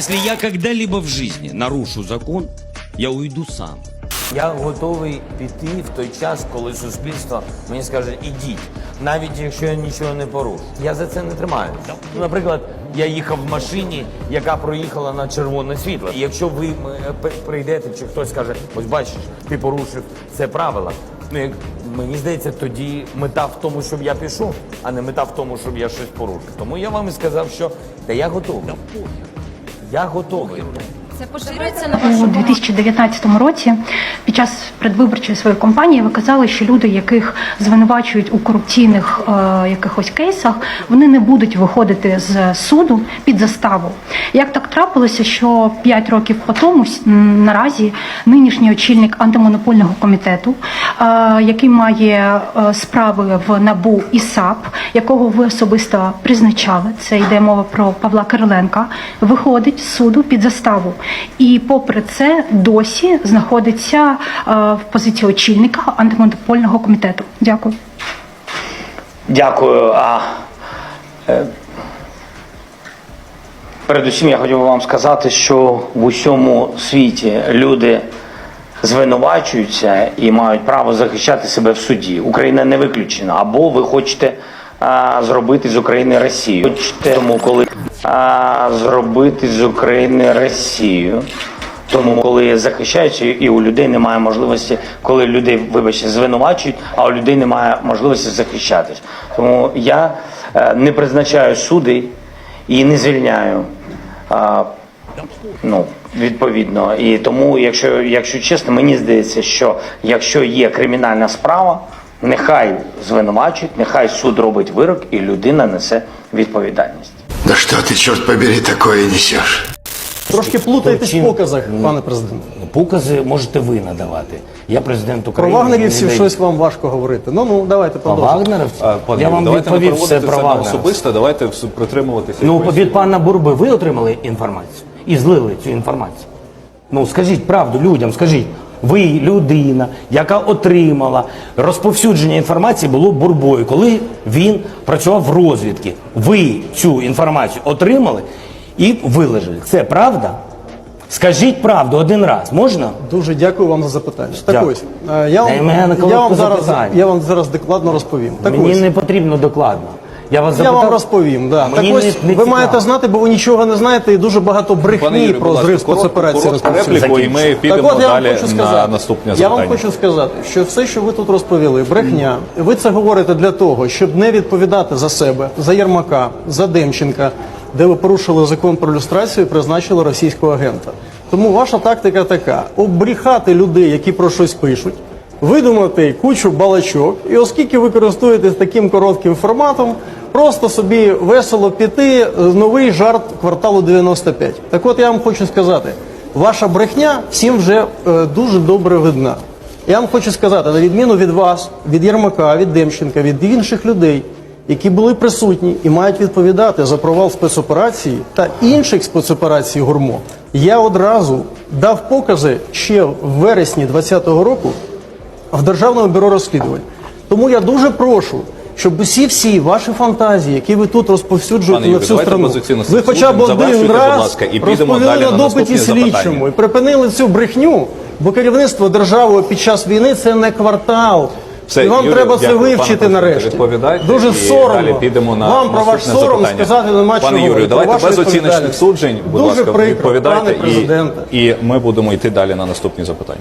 Если я когда-либо в жизни нарушу закон, я уйду сам. Я готовий піти в той час, коли суспільство мені скаже ідіть, навіть якщо я нічого не порушу. Я за це не тримаюся. Ну, наприклад, я їхав в машині, яка проїхала на червоне світло. І якщо ви м, п- прийдете, чи хтось скаже, ось бачиш, ти порушив це правило. Ну, як мені здається, тоді мета в тому, щоб я пішов, а не мета в тому, щоб я щось порушив. Тому я вам і сказав, що та я готовий. Я готовий. Це поширюється на У вашу 2019 році під час предвиборчої своєї кампанії ви казали, що люди, яких звинувачують у корупційних е, якихось кейсах, вони не будуть виходити з суду під заставу. Як так трапилося, що 5 років по тому наразі нинішній очільник антимонопольного комітету, е, який має е, справи в НАБУ і САП, якого ви особисто призначали, це йде мова про Павла Кириленка, виходить з суду під заставу. І попри це досі знаходиться е, в позиції очільника антимонопольного комітету. Дякую. Дякую. А, е, передусім я хотів вам сказати, що в усьому світі люди звинувачуються і мають право захищати себе в суді. Україна не виключена. Або ви хочете а, зробити з України Росію. Тому, коли а, зробити з України Росію. Тому, коли захищаються, і у людей немає можливості, коли людей, вибачте, звинувачують, а у людей немає можливості захищатись. Тому я е, не призначаю суди і не звільняю. А, ну, відповідно. І тому, якщо, якщо чесно, мені здається, що якщо є кримінальна справа, нехай звинувачують, нехай суд робить вирок, і людина несе відповідальність. Да что ты, черт побери, такое несешь? Трошки плутаєтесь в показах, пане президент. Покази можете ви надавати. Я президент України. Про вагнерівців щось вам важко говорити. Ну ну давайте Про продовжуємо. вагнерівців? Я вам давайте відповів все про вагнерівців. особисте, давайте притримуватися. Ну, від пана Бурби ви отримали інформацію і злили цю інформацію. Ну, скажіть правду людям, скажіть. Ви людина, яка отримала розповсюдження інформації було бурбою, коли він працював в розвідці. Ви цю інформацію отримали і вилежали. Це правда? Скажіть правду один раз, можна? Дуже дякую вам за запитання. Так ось е, я вам, Дай я вам зараз я вам зараз докладно розповім. Так Мені ось не потрібно докладно. Я вас я запитав, вам розповім. Да. Мені Так ось не- не ви цікаво. маєте знати, бо ви нічого не знаєте, і дуже багато брехні Юрію, про будь зрив спецоперації коротку розповсюджують. репліку, і ми підемо так от я вам далі хочу на сказати, наступне Я вам хочу сказати, що все, що ви тут розповіли, брехня. Ви це говорите для того, щоб не відповідати за себе, за Єрмака, за Демченка, де ви порушили закон про люстрацію і призначили російського агента. Тому ваша тактика така: обріхати людей, які про щось пишуть. Видумати кучу балачок, і оскільки ви користуєтесь таким коротким форматом, просто собі весело піти е, новий жарт кварталу 95. Так от я вам хочу сказати, ваша брехня всім вже е, дуже добре видна. Я вам хочу сказати, на відміну від вас, від Єрмака, від Демченка, від інших людей, які були присутні і мають відповідати за провал спецоперації та інших спецоперацій гурмо, я одразу дав покази ще в вересні 2020 року в Державному бюро розслідувань. Тому я дуже прошу, щоб усі всі ваші фантазії, які ви тут розповсюджуєте Пане на всю давайте страну, позиційно ви хоча б один будь ласка, і підемо розповіли далі на допиті слідчому і припинили цю брехню, бо керівництво держави під час війни це не квартал. Все, і вам Юрію, треба це вивчити нарешті. Дуже і соромно. далі підемо на вам про ваш сором запитання. сказати нема Пане. Юрію, давайте без оціночних суджень, будь Дуже ласка, прикро, відповідайте пане президенте. і, і ми будемо йти далі на наступні запитання.